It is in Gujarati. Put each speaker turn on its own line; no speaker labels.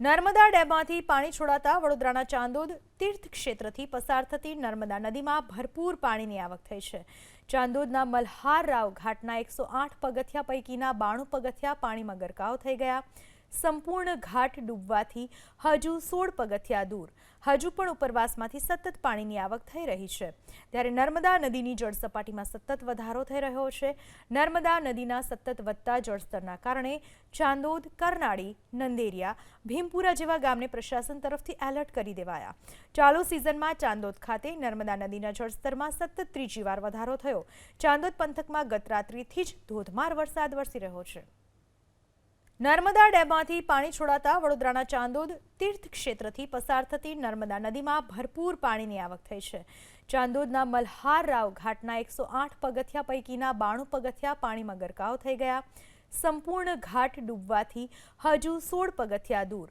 નર્મદા ડેમમાંથી પાણી છોડાતા વડોદરાના ચાંદોદ તીર્થ ક્ષેત્રથી પસાર થતી નર્મદા નદીમાં ભરપૂર પાણીની આવક થઈ છે. ચાંદોદના મલ્હાર રાવ ઘાટના એકસો આઠ પગથિયા પૈકીના બાણું પગથિયા પાણીમાં ગરકાવ થઈ ગયા. સંપૂર્ણ ઘાટ ડૂબવાથી હજુ સોળ પગથિયા દૂર. હજુ પણ ઉપરવાસમાંથી સતત પાણીની આવક થઈ રહી છે. ત્યારે નર્મદા નદીની જળસપાટીમાં સતત વધારો થઈ રહ્યો છે. નર્મદા નદીના સતત વધતા જળસ્તરના કારણે ચાંદોદ, કરનાળી, નંદેરિયા, ભીમપુરા જેવા ગામને પ્રશાસન તરફથી એલર્ટ કરી દેવાયા. ચાલુ સિઝનમાં ચાંદોદ ખાતે નર્મદા નદીના જળસ્તરમાં સતત ત્રીજી વાર વધારો થયો. ચાંદોદ પંથકમાં ગત રાત્રિથી જ ધોધમાર વરસાદ વરસી રહ્યો છે. નર્મદા ડેમમાંથી પાણી છોડાતા વડોદરાના ચાંદોદ તીર્થ ક્ષેત્રથી પસાર થતી નર્મદા નદીમાં ભરપૂર પાણીની આવક થઈ છે. ચાંદોદના મલ્હાર રાવ ઘાટના એકસો આઠ પગથિયા પૈકીના બાણું પગથિયા પાણીમાં ગરકાવ થઈ ગયા. સંપૂર્ણ ઘાટ ડૂબવાથી હજુ સોળ પગથિયા દૂર.